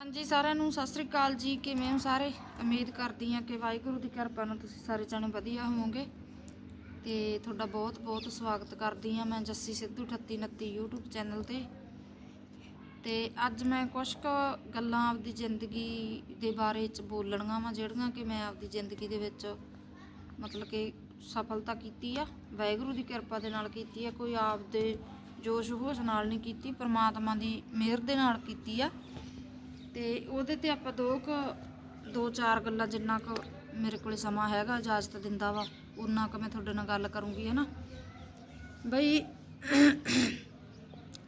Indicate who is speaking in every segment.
Speaker 1: ਹਾਂਜੀ, ਸਾਰਿਆਂ ਨੂੰ ਸਤਿ ਸ੍ਰੀ ਅਕਾਲ ਜੀ। ਕਿਵੇਂ ਹੋ ਸਾਰੇ? ਉਮੀਦ ਕਰਦੀ ਹਾਂ ਕਿ ਵਾਹਿਗੁਰੂ ਦੀ ਕਿਰਪਾ ਨਾਲ ਤੁਸੀਂ ਸਾਰੇ ਜਣੇ ਵਧੀਆ ਹੋਵੋਗੇ। ਤੇ ਤੁਹਾਡਾ ਬਹੁਤ ਬਹੁਤ ਸਵਾਗਤ ਕਰਦੀ ਹਾਂ ਮੈਂ ਜੱਸੀ ਸਿੱਧੂ 3829 YouTube ਚੈਨਲ ਤੇ। ਤੇ ਅੱਜ ਮੈਂ ਕੁਝ ਕੁ ਗੱਲਾਂ ਆਪਦੀ ਜ਼ਿੰਦਗੀ ਦੇ ਬਾਰੇ ਚ ਬੋਲਣੀਆਂ ਵਾਂ, ਜਿਹੜੀਆਂ ਕਿ ਮੈਂ ਆਪਦੀ ਜ਼ਿੰਦਗੀ ਦੇ ਵਿੱਚ ਮਤਲਬ ਕਿ ਸਫਲਤਾ ਕੀਤੀ ਆ, ਵਾਹਿਗੁਰੂ ਦੀ ਕਿਰਪਾ ਦੇ ਨਾਲ ਕੀਤੀ ਆ, ਕੋਈ ਆਪਦੇ ਜੋਸ਼ ਹੋਸ਼ ਨਾਲ ਨਹੀਂ ਕੀਤੀ, ਪ੍ਰਮਾਤਮਾ ਦੀ ਮਿਹਰ ਦੇ ਨਾਲ ਕੀਤੀ ਆ। ਤੇ ਉਹਦੇ ਤੇ ਆਪਾਂ ਦੋ ਕੁ, ਦੋ ਚਾਰ ਗੱਲਾਂ ਜਿੰਨਾ ਕੁ ਮੇਰੇ ਕੋਲੇ ਸਮਾਂ ਹੈਗਾ, ਇਜਾਜ਼ਤ ਦਿੰਦਾ ਵਾ ਉਨਾ ਕੁ ਮੈਂ ਤੁਹਾਡੇ ਨਾਲ ਗੱਲ ਕਰੂੰਗੀ ਹੈ ਨਾ ਬਈ,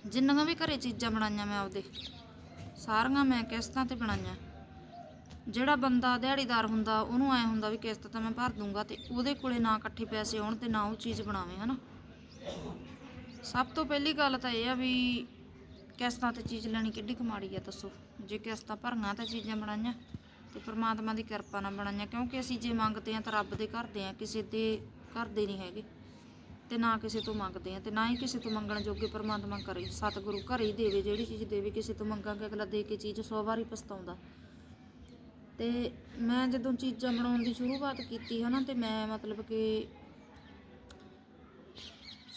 Speaker 1: ਜਿੰਨੀਆਂ ਵੀ ਘਰੇ ਚੀਜ਼ਾਂ ਬਣਾਈਆਂ ਮੈਂ ਆਪਦੇ, ਸਾਰੀਆਂ ਮੈਂ ਕਿਸ਼ਤਾਂ ਤੇ ਬਣਾਈਆਂ। ਜਿਹੜਾ ਬੰਦਾ ਦਿਹਾੜੀਦਾਰ ਹੁੰਦਾ, ਉਹਨੂੰ ਐ ਹੁੰਦਾ ਵੀ ਕਿਸ਼ਤ ਤਾਂ ਮੈਂ ਭਰ ਦੂੰਗਾ ਤੇ ਉਹਦੇ ਕੋਲੇ ਨਾ ਇਕੱਠੇ ਪੈਸੇ ਹੋਣ ਤੇ ਨਾ ਉਹ ਚੀਜ਼ ਬਣਾਵੇ, ਹਨਾ? ਸਭ ਤੋਂ ਪਹਿਲੀ ਗੱਲ ਤਾਂ ਇਹ ਆ ਵੀ ਕਿਸ਼ਤਾਂ ਤੇ ਚੀਜ਼ ਲੈਣੀ ਕਿੱਡੀ ਕਮਾੜੀ ਆ ਦੱਸੋ। ਜੇ ਕਿਸ਼ਤਾਂ ਭਰੀਆਂ ਤਾਂ ਚੀਜ਼ਾਂ ਬਣਾਈਆਂ ਤੇ ਪ੍ਰਮਾਤਮਾ ਦੀ ਕਿਰਪਾ ਨਾਲ ਬਣਾਈਆਂ, ਕਿਉਂਕਿ ਅਸੀਂ ਜੇ ਮੰਗਦੇ ਆ ਤਾਂ ਰੱਬ ਦੇ ਘਰ ਦੇ ਆ ਕਿਸੇ ਦੇ ਘਰ ਦੇ ਨਹੀਂ ਹੈਗੇ। ਤੇ ਨਾ ਕਿਸੇ ਤੋਂ ਮੰਗਦੇ ਆ ਤੇ ਨਾ ਹੀ ਕਿਸੇ ਤੋਂ ਮੰਗਣ ਜੋਗੇ ਪ੍ਰਮਾਤਮਾ ਕਰੇ, ਸਤਿਗੁਰੂ ਘਰੇ ਹੀ ਦੇਵੇ, ਜਿਹੜੀ ਚੀਜ਼ ਦੇਵੇ ਕਿਸੇ ਤੋਂ ਮੰਗਾਂਗੇ, ਅਗਲਾ ਦੇ ਕੇ ਚੀਜ਼ 100 ਵਾਰੀ ਪਛਤਾਉਂਦਾ। ਤੇ ਮੈਂ ਜਦੋਂ ਚੀਜ਼ਾਂ ਬਣਾਉਣ ਦੀ ਸ਼ੁਰੂਆਤ ਕੀਤੀ ਹੈ ਨਾ ਤੇ ਮੈਂ ਮਤਲਬ ਕਿ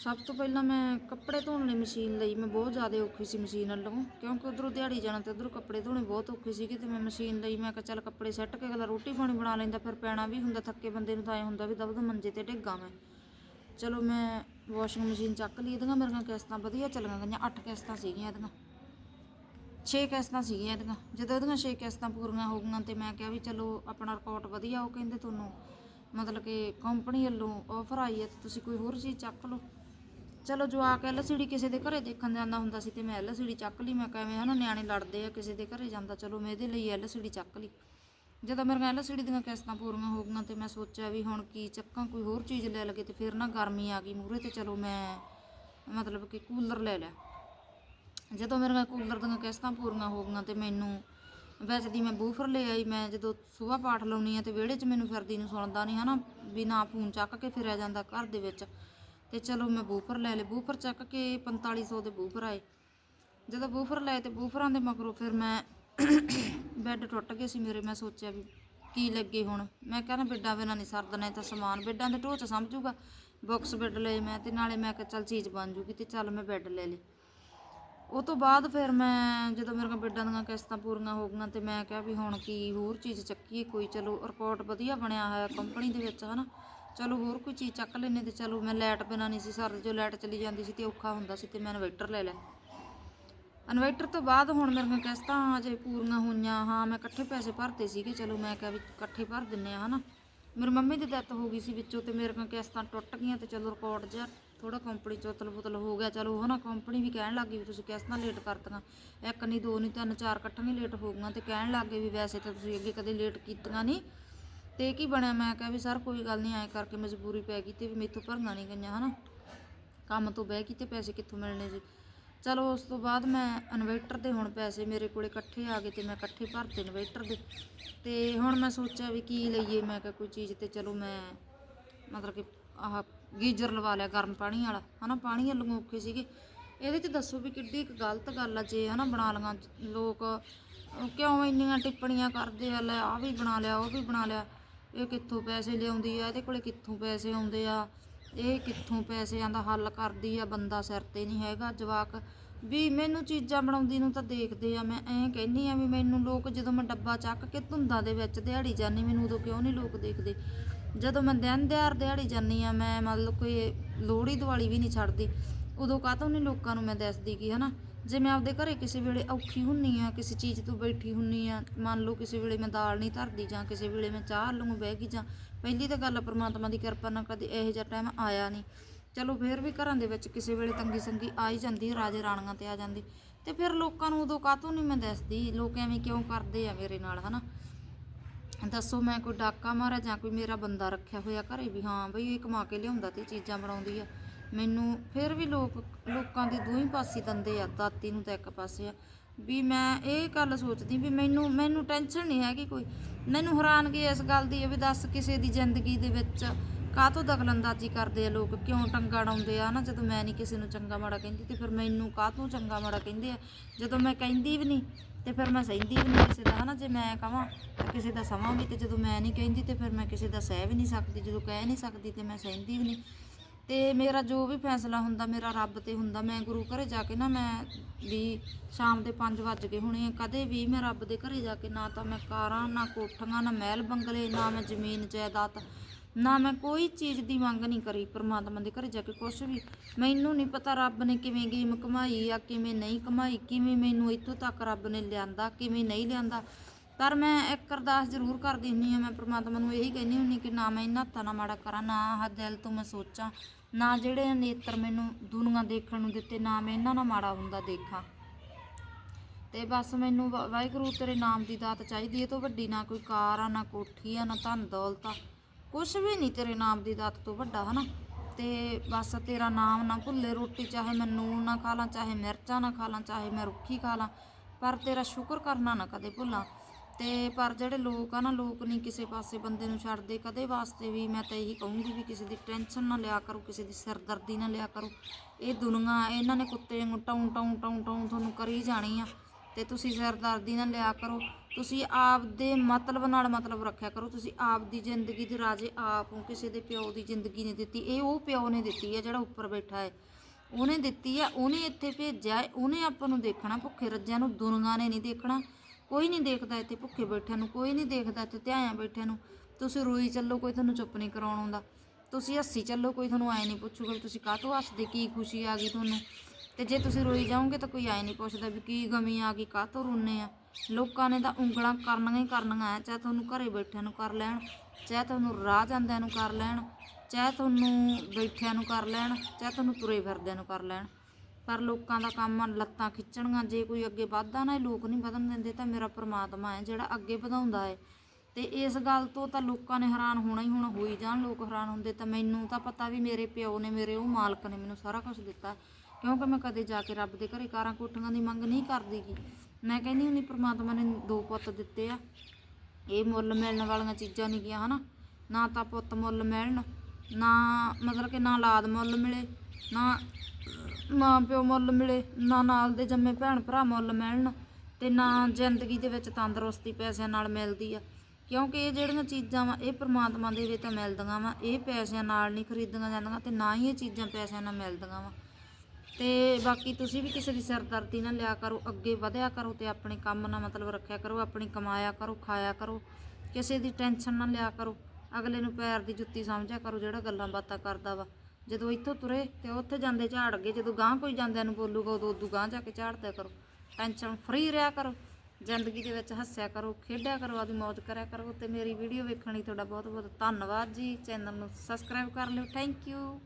Speaker 1: ਸਭ ਤੋਂ ਪਹਿਲਾਂ ਮੈਂ ਕੱਪੜੇ ਧੋਣ ਲਈ ਮਸ਼ੀਨ ਲਈ। ਮੈਂ ਬਹੁਤ ਜ਼ਿਆਦਾ ਔਖੀ ਸੀ ਮਸ਼ੀਨ ਵੱਲੋਂ ਕਿਉਂਕਿ ਉਧਰੋਂ ਦਿਹਾੜੀ ਜਾਣਾ ਤੇ ਉਧਰੋਂ ਕੱਪੜੇ ਧੋਣੇ ਬਹੁਤ ਔਖੇ ਸੀਗੇ ਤੇ ਮੈਂ ਮਸ਼ੀਨ ਲਈ, ਮੈਂ ਕਿਹਾ ਚੱਲ ਕੱਪੜੇ ਸੈੱਟ ਕੇ ਅਗਲਾ ਰੋਟੀ ਪਾਣੀ ਬਣਾ ਲੈਂਦਾ, ਫਿਰ ਪੈਣਾ ਵੀ ਹੁੰਦਾ, ਥੱਕੇ ਬੰਦੇ ਨੂੰ ਤਾਂ ਐ ਹੁੰਦਾ ਵੀ ਦਬ ਦਬ ਮੰਜੇ ਤੇ ਡਿੱਗਾ ਮੈਂ। ਚਲੋ ਮੈਂ ਵਾਸ਼ਿੰਗ ਮਸ਼ੀਨ ਚੱਕ ਲਈ ਇਹਦੀਆਂ, ਮੇਰੀਆਂ ਕਿਸ਼ਤਾਂ ਵਧੀਆ ਚੱਲੀਆਂ ਗਈਆਂ 8 ਕਿਸ਼ਤਾਂ ਸੀਗੀਆਂ ਇਹਦੀਆਂ। 6 ਕਿਸ਼ਤਾਂ ਸੀਗੀਆਂ ਇਹਦੀਆਂ। ਜਦੋਂ ਇਹਦੀਆਂ 6 ਕਿਸ਼ਤਾਂ ਪੂਰੀਆਂ ਹੋ ਗਈਆਂ ਤੇ ਮੈਂ ਕਿਹਾ ਵੀ ਚਲੋ ਆਪਣਾ ਰਿਕਾਰਡ ਵਧੀਆ ਉਹ ਕਹਿੰਦੇ ਤੁਹਾਨੂੰ, ਮਤਲਬ ਕਿ ਕੰਪਨੀ ਵੱਲੋਂ ਆਫਰ ਆਈ ਹੈ ਤੇ ਤੁਸੀਂ ਕੋਈ ਹੋਰ ਚੀਜ਼ ਚੱਕ ਲਓ। ਚਲੋ ਜਵਾਕ ਐਲਸੀਡੀ ਕਿਸੇ ਦੇ ਘਰੇ ਦੇਖਣ ਜਾਂਦਾ ਹੁੰਦਾ ਸੀ ਤੇ ਮੈਂ ਐਲਸੀਡੀ ਚੱਕ ਲਈ, ਮੈਂ ਕਿਵੇਂ ਹਨਾ ਨਿਆਣੇ ਲੜਦੇ ਆ, ਕਿਸੇ ਦੇ ਘਰੇ ਜਾਂਦਾ, ਚਲੋ ਮੈਂ ਇਹਦੇ ਲਈ ਐਲਸੀਡੀ ਚੱਕ ਲਈ। ਜਦੋਂ ਮੇਰੀਆਂ ਐਲਸੀਡੀ ਦੀਆਂ ਕਿਸ਼ਤਾਂ ਪੂਰੀਆਂ ਹੋ ਗਈਆਂ ਤੇ ਮੈਂ ਸੋਚਿਆ ਵੀ ਹੁਣ ਕੀ ਚੱਕਾਂ, ਕੋਈ ਹੋਰ ਚੀਜ਼ ਲੈ ਲਗੇ ਤੇ ਫਿਰ ਨਾ ਗਰਮੀ ਆ ਗਈ ਮੂਹਰੇ ਤੇ ਚਲੋ ਮੈਂ ਮਤਲਬ ਕਿ ਕੂਲਰ ਲੈ ਲਿਆ। ਜਦੋਂ ਮੇਰੀਆਂ ਕੂਲਰ ਦੀਆਂ ਕਿਸ਼ਤਾਂ ਪੂਰੀਆਂ ਹੋ ਗਈਆਂ ਤੇ ਮੈਨੂੰ ਵੈਸੇ ਦੀ ਮੈਂ ਬੂਫਰ ਲੈ ਆਈ, ਮੈਂ ਜਦੋਂ ਸਵੇਰ ਪਾਠ ਲਾਉਣੀ ਆ ਤੇ ਵਿਹੜੇ 'ਚ ਮੈਨੂੰ ਫਿਰਦੀ ਨੂੰ ਸੁਣਦਾ ਨਹੀਂ ਹਨਾ, ਵੀ ਨਾ ਫੋਨ ਚੱਕ ਕੇ ਫਿਰਿਆ ਜਾਂਦਾ ਘਰ ਦੇ ਵਿੱਚ। ਤੇ ਚਲੋ ਮੈਂ ਬੂਫਰ ਲੈ ਲਏ। ਬੂਫਰ ਚੱਕ ਕੇ 4500 ਦੇ ਬੂਫਰ ਆਏ। ਜਦੋਂ ਬੂਫਰ ਲਏ ਤੇ ਬੂਫਰਾਂ ਦੇ ਮਗਰੋਂ ਫਿਰ ਮੈਂ ਬੈੱਡ ਟੁੱਟ ਗਏ ਸੀ ਮੇਰੇ। ਮੈਂ ਸੋਚਿਆ ਵੀ ਕੀ ਲੱਗੇ ਹੁਣ। ਮੈਂ ਕਹਿੰਦਾ ਬੈੱਡਾਂ ਬਿਨਾਂ ਨਹੀਂ ਸਰਦਾ ਤਾਂ ਸਮਾਨ। ਬੈੱਡਾਂ ਦੇ ਢੋਚ ਸਮਝੂਗਾ ਬਾਕਸ ਬੈੱਡ ਲਏ ਮੈਂ ਤੇ ਨਾਲੇ ਮੈਂ ਕਿਹਾ ਚੱਲ ਚੀਜ਼ ਬਣ ਜੂਗੀ ਤੇ ਚੱਲ ਮੈਂ ਬੈੱਡ ਲੈ ਲਈ ਉਹ ਤੋਂ ਬਾਅਦ ਫਿਰ ਮੈਂ ਜਦੋਂ ਮੇਰੇ ਕੋਲ ਬੈੱਡਾਂ ਦੀਆਂ ਕਿਸ਼ਤਾਂ ਪੂਰੀਆਂ ਹੋ ਗਈਆਂ ਤੇ ਮੈਂ ਕਿਹਾ ਵੀ ਹੁਣ ਕੀ ਹੋਰ ਚੀਜ਼ ਚੱਕੀਏ। ਕੋਈ ਚਲੋ ਰਿਕਾਰਡ ਵਧੀਆ ਬਣਿਆ ਹੋਇਆ ਕੰਪਨੀ ਦੇ ਵਿੱਚ, ਹਨਾ। ਚਲੋ ਹੋਰ ਕੋਈ ਚੀਜ਼ ਚੱਕ ਲੈਨੇ ਤੇ ਚਲੋ ਮੈਂ ਲਾਈਟ ਬਿਨਾਂ ਨਹੀਂ ਸੀ ਸਰਦੀ ਜੋ ਲਾਈਟ ਚਲੀ ਜਾਂਦੀ ਸੀ ਤੇ ਔਖਾ ਹੁੰਦਾ ਸੀ ਤੇ ਮੈਂ ਇਨਵਰਟਰ ਲੈ ਲਿਆ। ਇਨਵਰਟਰ ਤੋਂ ਬਾਅਦ ਹੁਣ ਮੇਰੀਆਂ ਕਿਸ਼ਤਾਂ ਅਜੇ ਪੂਰੀਆਂ ਹੋਈਆਂ, ਹਾਂ ਮੈਂ ਇਕੱਠੇ ਪੈਸੇ ਭਰਤੇ ਸੀਗੇ, ਚਲੋ ਮੈਂ ਕਿਹਾ ਵੀ ਇਕੱਠੇ ਭਰ ਦਿੰਨੇ ਆ ਹਨਾ। ਮੇਰੀ ਮੰਮੀ ਦੀ ਡੈਥ ਹੋ ਗਈ ਸੀ ਵਿੱਚੋਂ ਤੇ ਮੇਰੀਆਂ ਕਿਸ਼ਤਾਂ ਟੁੱਟ ਗਈਆਂ ਤੇ ਚਲੋ ਰਿਕਾਰਡ ਜਿਹਾ ਥੋੜਾ ਕੰਪਨੀ ਚੋਂ ਤਲ ਹੋ ਗਿਆ, ਚਲੋ ਹਨਾ ਕੰਪਨੀ ਵੀ ਕਹਿਣ ਲੱਗ ਗਈ ਵੀ ਤੁਸੀਂ ਕਿਸ਼ਤਾਂ ਲੇਟ ਕਰਤੀਆਂ। ਇੱਕ ਨਹੀਂ ਦੋ ਨਹੀਂ ਤਿੰਨ, ਚਾਰ ਇਕੱਠੀਆਂ ਲੇਟ ਹੋ ਗਈਆਂ ਤੇ ਕਹਿਣ ਲੱਗ ਗਏ ਵੀ ਵੈਸੇ ਤਾਂ ਤੁਸੀਂ ਅੱਗੇ ਕਦੇ ਲੇਟ ਕੀਤੀਆਂ ਨਹੀਂ ਤੇ ਕੀ ਬਣਿਆ? ਮੈਂ ਕਿਹਾ ਵੀ ਸਰ ਕੋਈ ਗੱਲ ਨਹੀਂ ਐ ਕਰਕੇ ਮਜਬੂਰੀ ਪੈ ਗਈ ਤੇ ਵੀ ਮੇਥੋਂ ਭਰਨਾ ਨਹੀਂ ਗਈਆਂ, ਹਨਾ? ਕੰਮ ਤੋਂ ਬਹਿ ਗਈ ਤੇ ਪੈਸੇ ਕਿੱਥੋਂ ਮਿਲਣੇ ਸੀ ਚਲੋ, ਉਸ ਤੋਂ ਬਾਅਦ ਮੈਂ ਇਨਵੇਟਰ ਦੇ ਹੁਣ ਪੈਸੇ ਮੇਰੇ ਕੋਲੇ ਇਕੱਠੇ ਆ ਗਏ ਤੇ ਮੈਂ ਇਕੱਠੇ ਭਰਤੇ ਇਨਵੇਟਰ ਦੇ। ਤੇ ਹੁਣ ਮੈਂ ਸੋਚਿਆ ਵੀ ਕੀ ਲਈਏ? ਮੈਂ ਕਿਹਾ ਕੋਈ ਚੀਜ਼ ਤੇ ਚਲੋ ਮੈਂ ਮਤਲਬ ਕਿ ਆਹ ਗੀਜ਼ਰ ਲਵਾ ਲਿਆ ਗਰਮ ਪਾਣੀ ਵਾਲਾ, ਹਨਾ? ਪਾਣੀ ਵੱਲੋਂ ਔਖੇ ਸੀਗੇ। ਇਹਦੇ ਚ ਦੱਸੋ ਵੀ ਕਿੱਡੀ ਇੱਕ ਗਲਤ ਗੱਲ ਆ ਜੇ, ਹਨਾ? ਬਣਾ ਲਈਆਂ ਲੋਕ। ਕਿਉਂ ਇੰਨੀਆਂ ਟਿੱਪਣੀਆਂ ਕਰਦੇ ਆ? ਲੈ ਆ ਵੀ ਬਣਾ ਲਿਆ, ਉਹ ਵੀ ਬਣਾ ਲਿਆ। ਇਹ ਕਿੱਥੋਂ ਪੈਸੇ ਲਿਆਉਂਦੀ ਆ? ਇਹਦੇ ਕੋਲੇ ਕਿੱਥੋਂ ਪੈਸੇ ਆਉਂਦੇ ਆ? ਇਹ ਕਿੱਥੋਂ ਪੈਸਿਆਂ ਦਾ ਹੱਲ ਕਰਦੀ ਆ? ਬੰਦਾ ਸਿਰ ਤੇ ਨਹੀਂ ਹੈਗਾ, ਜਵਾਕ। ਵੀ ਮੈਨੂੰ ਚੀਜ਼ਾਂ ਬਣਾਉਂਦੀ ਨੂੰ ਤਾਂ ਦੇਖਦੇ ਆ ਮੈਂ, ਐਂ ਕਹਿੰਨੀ ਆ ਵੀ ਮੈਨੂੰ ਲੋਕ ਜਦੋਂ ਮੈਂ ਡੱਬਾ ਚੱਕ ਕੇ ਧੁੰਦਾਂ ਦੇ ਵਿੱਚ ਦਿਹਾੜੀ ਜਾਨੀ ਮੈਨੂੰ ਉਦੋਂ ਕਿਉਂ ਨਹੀਂ ਲੋਕ ਦੇਖਦੇ? ਜਦੋਂ ਮੈਂ ਦਿਨ ਦਿਹਾੜ ਦਿਹਾੜੀ ਜਾਨੀ ਆ, ਮੈਂ ਮਤਲਬ ਕੋਈ ਲੋਹੜੀ ਦੀਵਾਲੀ ਵੀ ਨਹੀਂ ਛੱਡਦੀ। ਉਦੋਂ ਕਾਹਤੋਂ ਨਹੀਂ ਲੋਕਾਂ ਨੂੰ ਮੈਂ ਦੱਸਦੀ ਕਿ ਹਨਾ? ਜੇ ਮੈਂ ਆਪਦੇ ਘਰੇ ਕਿਸੇ ਵੇਲੇ ਔਖੀ ਹੁੰਨੀ ਆ, ਕਿਸੇ ਚੀਜ਼ ਤੋਂ ਬੈਠੀ ਹੁੰਨੀ ਆ, ਮੰਨ ਲਓ ਕਿਸੇ ਵੇਲੇ ਮੈਂ ਦਾਲ ਨਹੀਂ ਧਰਦੀ ਜਾਂ ਕਿਸੇ ਵੇਲੇ ਮੈਂ ਚਾਹ ਲੂੰ ਬਹਿ ਗਈ ਜਾਂ ਪਹਿਲੀ ਤਾਂ ਗੱਲ ਪਰਮਾਤਮਾ ਦੀ ਕਿਰਪਾ ਨਾਲ ਕਦੇ ਇਹੋ ਜਿਹਾ ਟਾਈਮ ਆਇਆ ਨਹੀਂ। ਚਲੋ ਫਿਰ ਵੀ ਘਰਾਂ ਦੇ ਵਿੱਚ ਕਿਸੇ ਵੇਲੇ ਤੰਗੀ ਸੰਗੀ ਆ ਹੀ ਜਾਂਦੀ, ਰਾਜੇ ਰਾਣੀਆਂ ਤੇ ਆ ਜਾਂਦੀ। ਤੇ ਫਿਰ ਲੋਕਾਂ ਨੂੰ ਉਦੋਂ ਕਾਹਤੋਂ ਨਹੀਂ ਮੈਂ ਦੱਸਦੀ? ਲੋਕ ਐਵੇਂ ਕਿਉਂ ਕਰਦੇ ਆ ਮੇਰੇ ਨਾਲ, ਹਨਾ? ਦੱਸੋ ਮੈਂ ਕੋਈ ਡਾਕਾ ਮਾਰਾ ਜਾਂ ਕੋਈ ਮੇਰਾ ਬੰਦਾ ਰੱਖਿਆ ਹੋਇਆ ਘਰੇ ਵੀ, ਹਾਂ ਬਈ ਇਹ ਕਮਾ ਕੇ ਲਿਆਉਂਦਾ ਤੇ ਚੀਜ਼ਾਂ ਬਣਾਉਂਦੀ ਆ। ਮੈਨੂੰ ਫਿਰ ਵੀ ਲੋਕ, ਲੋਕਾਂ ਦੇ ਦੋਵੇਂ ਪਾਸੇ ਦੰਦੇ ਆ ਦਾਤੀ ਨੂੰ ਤਾਂ ਇੱਕ ਪਾਸੇ ਆ। ਵੀ ਮੈਂ ਇਹ ਗੱਲ ਸੋਚਦੀ ਵੀ ਮੈਨੂੰ ਮੈਨੂੰ ਟੈਨਸ਼ਨ ਨਹੀਂ ਹੈਗੀ ਕੋਈ। ਮੈਨੂੰ ਹੈਰਾਨਗੀ ਇਸ ਗੱਲ ਦੀ ਹੈ ਵੀ ਦੱਸ ਕਿਸੇ ਦੀ ਜ਼ਿੰਦਗੀ ਦੇ ਵਿੱਚ ਕਾਹਤੋਂ ਦਖਲਅੰਦਾਜ਼ੀ ਕਰਦੇ ਆ ਲੋਕ, ਕਿਉਂ ਟੰਗਾ ਡਾਉਂਦੇ ਆ? ਨਾ ਜਦੋਂ ਮੈਂ ਨਹੀਂ ਕਿਸੇ ਨੂੰ ਚੰਗਾ ਮਾੜਾ ਕਹਿੰਦੀ ਤੇ ਫਿਰ ਮੈਨੂੰ ਕਾਹਤੋਂ ਚੰਗਾ ਮਾੜਾ ਕਹਿੰਦੇ ਆ? ਜਦੋਂ ਮੈਂ ਕਹਿੰਦੀ ਵੀ ਨਹੀਂ ਤੇ ਫਿਰ ਮੈਂ ਸਹਿੰਦੀ ਵੀ ਨਹੀਂ ਕਿਸੇ ਦਾ, ਹਨਾ, ਜੇ ਮੈਂ ਕਹਾਂ ਤਾਂ ਕਿਸੇ ਦਾ ਸਮਾਂ ਵੀ ਤੇ ਜਦੋਂ ਮੈਂ ਨਹੀਂ ਕਹਿੰਦੀ ਤੇ ਫਿਰ ਮੈਂ ਕਿਸੇ ਦਾ ਸਹਿ ਵੀ ਨਹੀਂ ਸਕਦੀ, ਜਦੋਂ ਕਹਿ ਨਹੀਂ ਸਕਦੀ ਤੇ ਮੈਂ ਸਹਿੰਦੀ ਵੀ ਨਹੀਂ। ਤੇ ਮੇਰਾ ਜੋ ਵੀ ਫੈਸਲਾ ਹੁੰਦਾ, ਮੇਰਾ ਰੱਬ ਤੇ ਹੁੰਦਾ, ਮੈਂ ਗੁਰੂ ਘਰੇ ਜਾ ਕੇ ਨਾ ਮੈਂ ਵੀ ਸ਼ਾਮ ਦੇ 5 ਵੱਜ ਗਏ ਹੋਣੇ ਆ, ਕਦੇ ਵੀ ਮੈਂ ਰੱਬ ਦੇ ਘਰੇ ਜਾ ਕੇ ਨਾ ਤਾਂ ਮੈਂ ਕਾਰਾਂ, ਨਾ ਕੋਠੀਆਂ, ਨਾ ਮਹਿਲ ਬੰਗਲੇ, ਨਾ ਮੈਂ ਜ਼ਮੀਨ ਜਾਇਦਾਦ, ਨਾ ਮੈਂ ਕੋਈ ਚੀਜ਼ ਦੀ ਮੰਗ ਨਹੀਂ ਕਰੀ ਪ੍ਰਮਾਤਮਾ ਦੇ ਘਰੇ ਜਾ ਕੇ ਕੁਛ ਵੀ। ਮੈਨੂੰ ਨਹੀਂ ਪਤਾ ਰੱਬ ਨੇ ਕਿਵੇਂ ਗੇਮ ਕਮਾਈ ਆ, ਕਿਵੇਂ ਨਹੀਂ ਕਮਾਈ ਕਿਵੇਂ ਮੈਨੂੰ ਇੱਥੋਂ ਤੱਕ ਰੱਬ ਨੇ ਲਿਆਂਦਾ, ਕਿਵੇਂ ਨਹੀਂ ਲਿਆਂਦਾ। ਪਰ ਮੈਂ ਇੱਕ ਅਰਦਾਸ ਜ਼ਰੂਰ ਕਰਦੀ ਹੁੰਦੀ ਆ ਮੈਂ ਪ੍ਰਮਾਤਮਾ ਨੂੰ ਇਹੀ ਕਹਿੰਦੀ ਹੁੰਦੀ ਕਿ ਨਾ ਮੈਂ ਇਹਨਾਂ ਹੱਥਾਂ ਨਾਲ ਮਾੜਾ ਕਰਾਂ, ਨਾ ਆਹ ਦਿਲ ਤੋਂ ਮੈਂ ਸੋਚਾਂ, ਨਾ ਜਿਹੜੇ ਨੇਤਰ ਮੈਨੂੰ ਦੁਨੀਆ ਦੇਖਣ ਨੂੰ ਦਿੱਤੇ, ਨਾ ਮੈਂ ਇਹਨਾਂ ਨਾਲ ਮਾੜਾ ਹੁੰਦਾ ਦੇਖਾਂ। ਤੇ ਬਸ ਮੈਨੂੰ ਵਾ- ਵਾਹਿਗੁਰੂ ਤੇਰੇ ਨਾਮ ਦੀ ਦਾਤ ਚਾਹੀਦੀ ਹੈ ਤੋਂ ਵੱਡੀ ਨਾ ਕੋਈ ਕਾਰ ਆ, ਨਾ ਕੋਠੀ ਆ, ਨਾ ਧਨ ਦੌਲਤ ਆ। ਕੁਛ ਵੀ ਨਹੀਂ ਤੇਰੇ ਨਾਮ ਦੀ ਦਾਤ ਤੋਂ ਵੱਡਾ, ਹਨਾ? ਤੇ ਬਸ ਤੇਰਾ ਨਾਮ ਨਾ ਭੁੱਲੇ, ਰੋਟੀ ਚਾਹੇ ਮੈਂ ਨੂਣ ਨਾ ਖਾ ਲਾਂ, ਚਾਹੇ ਮਿਰਚਾਂ ਨਾ ਖਾ ਲਾਂ, ਚਾਹੇ ਮੈਂ ਰੁੱਖੀ ਖਾ ਲਾਂ, ਪਰ ਤੇਰਾ ਸ਼ੁਕਰ ਕਰਨਾ ਨਾ ਕਦੇ ਭੁੱਲਾਂ। ਤੇ ਪਰ ਜਿਹੜੇ ਲੋਕ ਆ ਨਾ, ਲੋਕ ਨਹੀਂ ਕਿਸੇ ਪਾਸੇ ਬੰਦੇ ਨੂੰ ਛੱਡਦੇ, ਕਦੇ ਵਾਸਤੇ ਵੀ ਮੈਂ ਤਾਂ ਇਹੀ ਕਹੂੰਗੀ ਵੀ ਕਿਸੇ ਦੀ ਟੈਨਸ਼ਨ ਨਾ ਲਿਆ ਕਰੋ, ਕਿਸੇ ਦੀ ਸਿਰਦਰਦੀ ਨਾ ਲਿਆ ਕਰੋ। ਇਹ ਦੁਨੀਆ, ਇਹਨਾਂ ਨੇ ਕੁੱਤੇ ਵਾਂਗੂ ਟੌਂ ਟੌਂ ਟੌਂ ਟੌਂ ਤੁਹਾਨੂੰ ਕਰੀ ਜਾਣੀ ਆ। ਤੇ ਤੁਸੀਂ ਸਿਰਦਰਦੀ ਨਾ ਲਿਆ ਕਰੋ। ਤੁਸੀਂ ਆਪ ਦੇ ਮਤਲਬ ਨਾਲ ਮਤਲਬ ਰੱਖਿਆ ਕਰੋ। ਤੁਸੀਂ ਆਪ ਦੀ ਜ਼ਿੰਦਗੀ ਦੇ ਰਾਜੇ ਆਪ ਹੋ। ਕਿਸੇ ਦੇ ਪਿਓ ਦੀ ਜ਼ਿੰਦਗੀ ਨਹੀਂ ਦਿੱਤੀ। ਇਹ ਉਹ ਪਿਓ ਨੇ ਦਿੱਤੀ ਹੈ ਜਿਹੜਾ ਉੱਪਰ ਬੈਠਾ ਹੈ। ਉਹਨੇ ਦਿੱਤੀ ਆ, ਉਹਨੇ ਇੱਥੇ ਭੇਜਿਆ ਉਹਨੇ ਆਪਾਂ ਨੂੰ ਦੇਖਣਾ, ਭੁੱਖੇ ਰੱਜਿਆਂ ਨੂੰ ਦੁਨੀਆ ਨੇ ਨਹੀਂ ਦੇਖਣਾ। ਕੋਈ ਨਹੀਂ ਦੇਖਦਾ ਇੱਥੇ ਭੁੱਖੇ ਬੈਠਿਆਂ ਨੂੰ, ਕੋਈ ਨਹੀਂ ਦੇਖਦਾ ਇੱਥੇ ਧਿਆਇਆਂ ਬੈਠਿਆਂ ਨੂੰ। ਤੁਸੀਂ ਰੋਈ ਚੱਲੋ, ਕੋਈ ਤੁਹਾਨੂੰ ਚੁੱਪ ਨਹੀਂ ਕਰਾਉਣ ਆਉਂਦਾ। ਤੁਸੀਂ ਹੱਸੀ ਚੱਲੋ, ਕੋਈ ਤੁਹਾਨੂੰ ਐ ਨਹੀਂ ਪੁੱਛੂਗਾ ਵੀ ਤੁਸੀਂ ਕਾਹਤੋਂ ਹੱਸਦੇ, ਕੀ ਖੁਸ਼ੀ ਆ ਗਈ ਤੁਹਾਨੂੰ। ਤੇ ਜੇ ਤੁਸੀਂ ਰੋਈ ਜਾਓਗੇ ਤਾਂ ਕੋਈ ਐ ਨਹੀਂ ਪੁੱਛਦਾ ਵੀ ਕੀ ਗਮੀ ਆ ਗਈ, ਕਾਹਤੋਂ ਰੋਨੇ ਆ। ਲੋਕਾਂ ਨੇ ਤਾਂ ਉਂਗਲਾਂ ਕਰਨੀਆਂ ਹੀ ਕਰਨੀਆਂ ਆ ਚਾਹੇ ਤੁਹਾਨੂੰ ਘਰੇ ਬੈਠਿਆਂ ਨੂੰ ਕਰ ਲੈਣ, ਚਾਹੇ ਤੁਹਾਨੂੰ ਰਾਹ ਜਾਂਦਿਆਂ ਨੂੰ ਕਰ ਲੈਣ, ਚਾਹੇ ਤੁਹਾਨੂੰ ਬੈਠਿਆਂ ਨੂੰ ਕਰ ਲੈਣ, ਚਾਹੇ ਤੁਹਾਨੂੰ ਤੁਰੇ ਫਿਰਦਿਆਂ ਨੂੰ ਕਰ ਲੈਣ। ਪਰ ਲੋਕਾਂ ਦਾ ਕੰਮ ਆ, ਲੱਤਾਂ ਖਿੱਚਣੀਆਂ, ਜੇ ਕੋਈ ਅੱਗੇ ਵੱਧਦਾ ਨਾ, ਇਹ ਲੋਕ ਨਹੀਂ ਵਧਣ ਦਿੰਦੇ, ਤਾਂ ਮੇਰਾ ਪ੍ਰਮਾਤਮਾ ਹੈ ਜਿਹੜਾ ਅੱਗੇ ਵਧਾਉਂਦਾ ਹੈ। ਤੇ ਇਸ ਗੱਲ ਤੋਂ ਤਾਂ ਲੋਕਾਂ ਨੇ ਹੈਰਾਨ ਹੋਣਾ ਹੀ ਹੋਣਾ ਹੋਈ ਜਾਣ ਲੋਕ ਹੈਰਾਨ ਹੁੰਦੇ, ਤਾਂ ਮੈਨੂੰ ਤਾਂ ਪਤਾ ਵੀ ਮੇਰੇ ਪਿਓ ਨੇ, ਮੇਰੇ ਉਹ ਮਾਲਕ ਨੇ ਮੈਨੂੰ ਸਾਰਾ ਕੁਝ ਦਿੱਤਾ। ਕਿਉਂਕਿ ਮੈਂ ਕਦੇ ਜਾ ਕੇ ਰੱਬ ਦੇ ਘਰੇ ਕਾਰਾਂ ਕੋਠੀਆਂ ਦੀ ਮੰਗ ਨਹੀਂ ਕਰਦੀ ਗੀ। ਮੈਂ ਕਹਿੰਦੀ ਹੁੰਦੀ, ਪ੍ਰਮਾਤਮਾ ਨੇ ਦੋ ਪੁੱਤ ਦਿੱਤੇ ਆ। ਇਹ ਮੁੱਲ ਮਿਲਣ ਵਾਲੀਆਂ ਚੀਜ਼ਾਂ ਨਹੀਂ ਗਿਆ, ਹਨਾ? ਨਾ ਤਾਂ ਪੁੱਤ ਮੁੱਲ ਮਿਲਣ, ਨਾ ਮਤਲਬ ਕਿ ਨਾ ਲਾਦ ਮੁੱਲ ਮਿਲੇ, ਨਾ ਮਾਂ ਪਿਓ ਮੁੱਲ ਮਿਲੇ, ਨਾ ਨਾਲ ਦੇ ਜੰਮੇ ਭੈਣ ਭਰਾ ਮੁੱਲ ਮਿਲਣ ਤੇ ਨਾ ਜ਼ਿੰਦਗੀ ਦੇ ਵਿੱਚ ਤੰਦਰੁਸਤੀ ਪੈਸਿਆਂ ਨਾਲ ਮਿਲਦੀ ਆ। ਕਿਉਂਕਿ ਇਹ ਜਿਹੜੀਆਂ ਚੀਜ਼ਾਂ ਵਾ, ਇਹ ਪ੍ਰਮਾਤਮਾ ਦੇ ਵਿੱਚ ਤਾਂ ਮਿਲਦੀਆਂ ਵਾ, ਇਹ ਪੈਸਿਆਂ ਨਾਲ ਨਹੀਂ ਖਰੀਦੀਆਂ ਜਾਂਦੀਆਂ ਤੇ ਨਾ ਹੀ ਇਹ ਚੀਜ਼ਾਂ ਪੈਸਿਆਂ ਨਾਲ ਮਿਲਦੀਆਂ ਵਾ। ਤੇ ਬਾਕੀ ਤੁਸੀਂ ਵੀ ਕਿਸੇ ਦੀ ਸਿਰਦਰਦੀ ਨਾ ਲਿਆ ਕਰੋ, ਅੱਗੇ ਵਧਿਆ ਕਰੋ ਤੇ ਆਪਣੇ ਕੰਮ ਨਾਲ ਮਤਲਬ ਰੱਖਿਆ ਕਰੋ, ਆਪਣੀ ਕਮਾਇਆ ਕਰੋ, ਖਾਇਆ ਕਰੋ, ਕਿਸੇ ਦੀ ਟੈਨਸ਼ਨ ਨਾ ਲਿਆ ਕਰੋ। ਅਗਲੇ ਨੂੰ ਪੈਰ ਦੀ ਜੁੱਤੀ ਸਮਝਿਆ ਕਰੋ ਜਿਹੜਾ ਗੱਲਾਂ ਬਾਤਾਂ ਕਰਦਾ ਵਾ। ਜਦੋਂ ਇੱਥੋਂ ਤੁਰੇ ਤੇ ਉੱਥੇ ਜਾਂਦੇ ਝਾੜ ਗਏ ਜਦੋਂ ਗਾਂ ਕੋਈ ਜਾਂਦਿਆਂ ਨੂੰ ਬੋਲੂਗਾ, ਉਦੋਂ ਉਦੋਂ ਗਾਂ ਜਾ ਕੇ ਝਾੜਦਿਆ ਕਰੋ। ਟੈਨਸ਼ਨ ਫਰੀ ਰਿਹਾ ਕਰੋ। ਜ਼ਿੰਦਗੀ ਦੇ ਵਿੱਚ ਹੱਸਿਆ ਕਰੋ, ਖੇਡਿਆ ਕਰੋ ਆਦੀ ਮੌਜ ਕਰਿਆ ਕਰੋ। ਤੇ ਮੇਰੀ ਵੀਡੀਓ ਵੇਖਣ ਲਈ ਤੁਹਾਡਾ ਬਹੁਤ ਬਹੁਤ ਧੰਨਵਾਦ ਜੀ। ਚੈਨਲ ਨੂੰ ਸਬਸਕ੍ਰਾਈਬ ਕਰ ਲਿਓ। Thank you